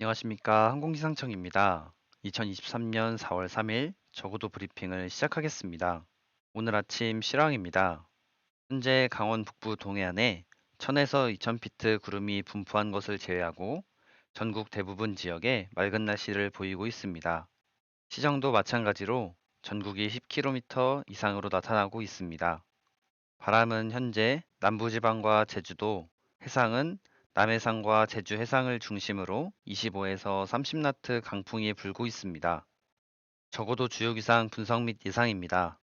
안녕하십니까. 항공기상청입니다. 2023년 4월 3일 저고도 브리핑을 시작하겠습니다. 오늘 아침 실황입니다. 현재 강원 북부 동해안에 1000에서 2000피트 구름이 분포한 것을 제외하고 전국 대부분 지역에 맑은 날씨를 보이고 있습니다. 시정도 마찬가지로 전국이 10km 이상으로 나타나고 있습니다. 바람은 현재 남부지방과 제주도, 해상은 남해상과 제주 해상을 중심으로 25에서 30나트 강풍이 불고 있습니다. 적어도 주요 기상 분석 및 예상입니다.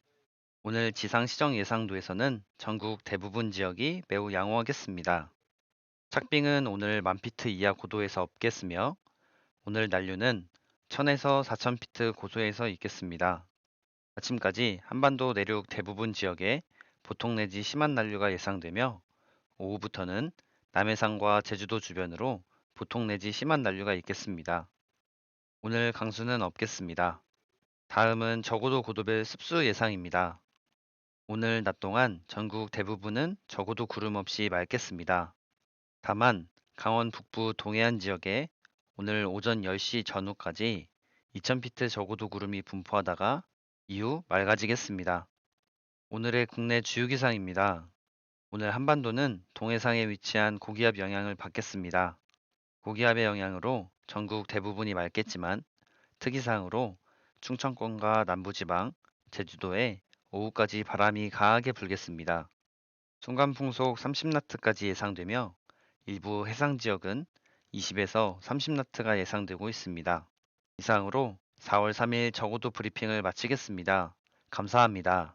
오늘 지상 시정 예상도에서는 전국 대부분 지역이 매우 양호하겠습니다. 착빙은 오늘 만피트 이하 고도에서 없겠으며 오늘 난류는 1000에서 4000피트 고소에서 있겠습니다. 아침까지 한반도 내륙 대부분 지역에 보통 내지 심한 난류가 예상되며 오후부터는 남해상과 제주도 주변으로 보통 내지 심한 난류가 있겠습니다. 오늘 강수는 없겠습니다. 다음은 적어도 고도별 습수 예상입니다. 오늘 낮 동안 전국 대부분은 적어도 구름 없이 맑겠습니다. 다만 강원 북부 동해안 지역에 오늘 오전 10시 전후까지 2000피트 적어도 구름이 분포하다가 이후 맑아지겠습니다. 오늘의 국내 주요 기상입니다. 오늘 한반도는 동해상에 위치한 고기압 영향을 받겠습니다. 고기압의 영향으로 전국 대부분이 맑겠지만 특이사항으로 충청권과 남부지방, 제주도에 오후까지 바람이 강하게 불겠습니다. 순간풍속 30나트까지 예상되며 일부 해상 지역은 20에서 30나트가 예상되고 있습니다. 이상으로 4월 3일 적어도 브리핑을 마치겠습니다. 감사합니다.